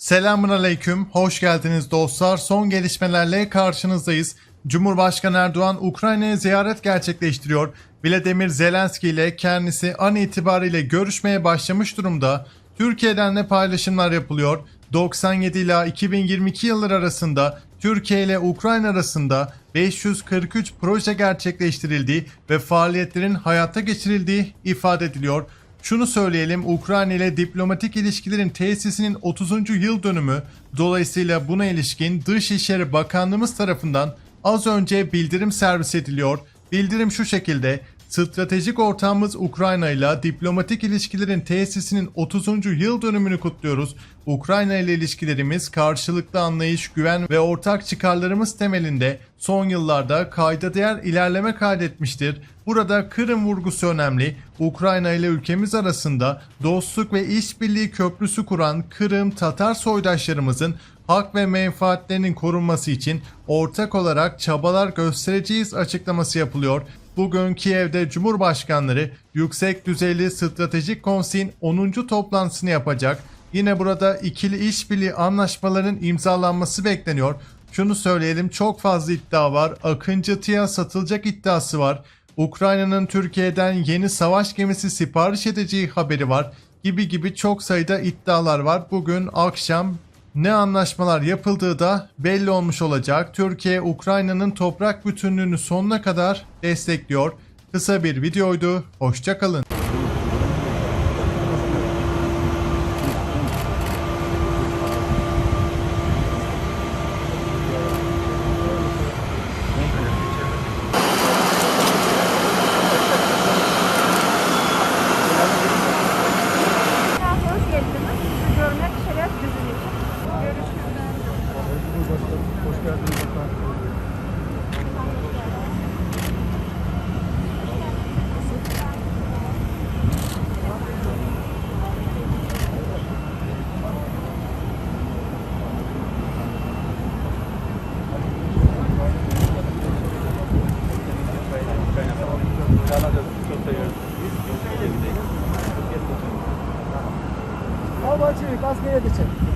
Selamun aleyküm, hoş geldiniz dostlar. Son gelişmelerle karşınızdayız. Cumhurbaşkanı Erdoğan Ukrayna'ya ziyaret gerçekleştiriyor. Vladimir Zelenski ile kendisi an itibariyle görüşmeye başlamış durumda. Türkiye'den de paylaşımlar yapılıyor. 97 ila 2022 yılları arasında Türkiye ile Ukrayna arasında 543 proje gerçekleştirildiği ve faaliyetlerin hayata geçirildiği ifade ediliyor. Şunu söyleyelim Ukrayna ile diplomatik ilişkilerin tesisinin 30. yıl dönümü dolayısıyla buna ilişkin Dışişleri Bakanlığımız tarafından az önce bildirim servis ediliyor. Bildirim şu şekilde Stratejik ortağımız Ukrayna ile diplomatik ilişkilerin tesisinin 30. yıl dönümünü kutluyoruz. Ukrayna ile ilişkilerimiz karşılıklı anlayış, güven ve ortak çıkarlarımız temelinde son yıllarda kayda değer ilerleme kaydetmiştir. Burada Kırım vurgusu önemli. Ukrayna ile ülkemiz arasında dostluk ve işbirliği köprüsü kuran Kırım Tatar soydaşlarımızın hak ve menfaatlerinin korunması için ortak olarak çabalar göstereceğiz açıklaması yapılıyor. Bugün Kiev'de Cumhurbaşkanları Yüksek Düzeyli Stratejik Konseyin 10. toplantısını yapacak. Yine burada ikili işbirliği anlaşmalarının imzalanması bekleniyor. Şunu söyleyelim çok fazla iddia var. Akıncıtı'ya satılacak iddiası var. Ukrayna'nın Türkiye'den yeni savaş gemisi sipariş edeceği haberi var. Gibi gibi çok sayıda iddialar var. Bugün akşam ne anlaşmalar yapıldığı da belli olmuş olacak. Türkiye Ukrayna'nın toprak bütünlüğünü sonuna kadar destekliyor. Kısa bir videoydu. Hoşçakalın. Hoş geldiniz. Sizi görmek şeref bizim için. Görüşürüz. Hoş geldiniz efendim. Babacık askere geçelim.